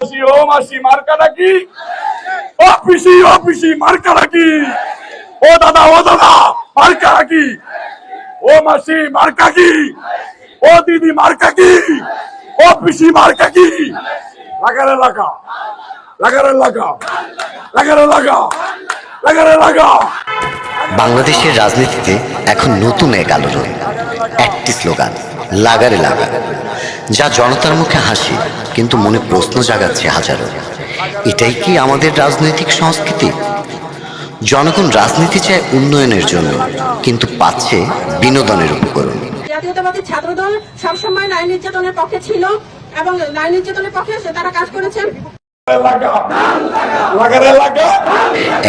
মাসি ও মাসি মার্কাটা কি ও পিসি ও পিসি মার্কাটা কি ও দাদা ও দাদা মার্কাটা কি ও মাসি, মার্কা কি? ও দিদি, মার্কা কি? ও পিসি মার্কা কি? লাগারে লাগা লাগারে লাগা লাগারে লাগা লাগারে লাগা। বাংলাদেশের রাজনীতিতে এখন নতুন এক আলোড়ন, একটি স্লোগান, লাগারে লাগা। যা জনতার মুখে হাসি কিন্তু মনে প্রশ্ন জাগাচ্ছে হাজারো। এটাই কি আমাদের রাজনৈতিক সংস্কৃতি? জনগণ রাজনীতি চায় উন্নয়নের জন্য কিন্তু পাচ্ছে বিনোদনের উপকরণ। জাতীয়তাবাদী ছাত্রদল সবসময় নারী নির্যাতনের পক্ষে ছিল এবং নারী নির্যাতনের পক্ষে তারা কাজ করেছেন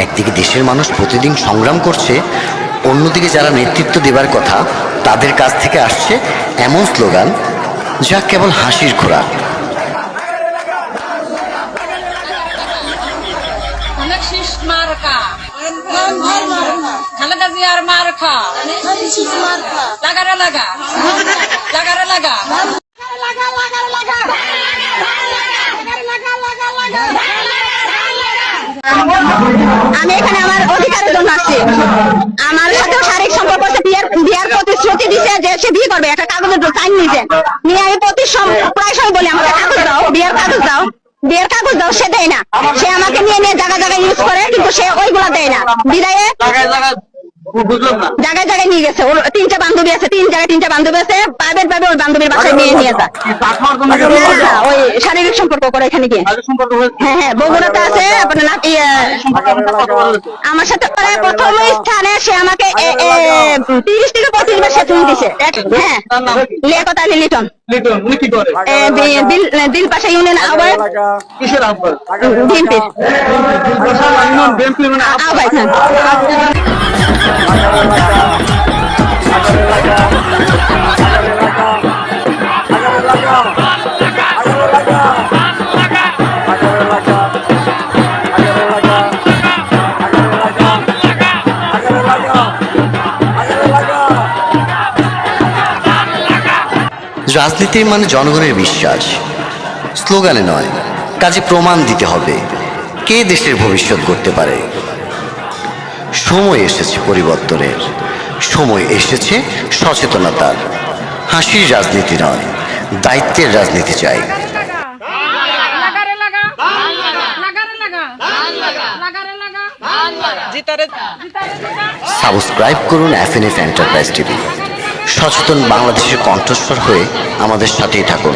একদিকে দেশের মানুষ প্রতিদিন সংগ্রাম করছে অন্যদিকে যারা নেতৃত্ব দেবার কথা তাদের কাছ থেকে আসছে এমন স্লোগান যা কেবল হাসির খোরাক। অনেক শীষ মার্কা। খালেদা জিয়ার মার্কা। লাগারে লাগা। লাগারে লাগা। আমি এখানে আমার অধিকারের জন্য আসছি আমার সাথেও শারীরিক সম্পর্ক আছে বিয়ের বিয়ার প্রতিশ্রুতি দিছে যে সে বিয়ে করবে একটা কাগজের সাইন নিছে। নিয়ে আমি প্রতি প্রায় সময় বলি আমাকে কাগজ দাও বিয়ের কাগজ দাও বিয়ের কাগজ দাও। সে দেয় না। সে আমাকে নিয়ে নিয়ে জায়গা জায়গায় ইউজ করে কিন্তু সে ওইগুলা দেয় না। বিদায়ে জায়গায় জায়গায় নিয়ে গেছে। ওর তিনটা বান্ধবী আছে তিন জায়গায় তিনটা বান্ধবী আছে। প্রাইভেট ভাবে ওই বান্ধবীর বাসায় নিয়ে নিয়ে যায়। ওই শারীরিক সম্পর্ক করে এখানে গিয়ে। হ্যাঁ হ্যাঁ বগুড়াতে আছে আপনার আমার সাথে প্রথম স্থানে সে আমাকে তিরিশ থেকে পঁচিশ বার সে দিছে। হ্যাঁ লিয়াকত আলী লিটন। লিটন উনি কি করে? দিল দিল পাশা ইউনিয়ন আবার কিসের আহ্বান বিএনপি বিএনপি রাজনীতির মানে জনগণের বিশ্বাস। স্লোগানে নয় কাজে প্রমাণ দিতে হবে কে দেশের ভবিষ্যৎ করতে পারে। সময় এসেছে পরিবর্তনের সময় এসেছে সচেতনতার। হাসির রাজনীতি নয় দায়িত্বের রাজনীতি চাই। সাবস্ক্রাইব করুন F N F enterprise TV. সচেতন বাংলাদেশের কণ্ঠস্বর হয়ে আমাদের সাথেই থাকুন।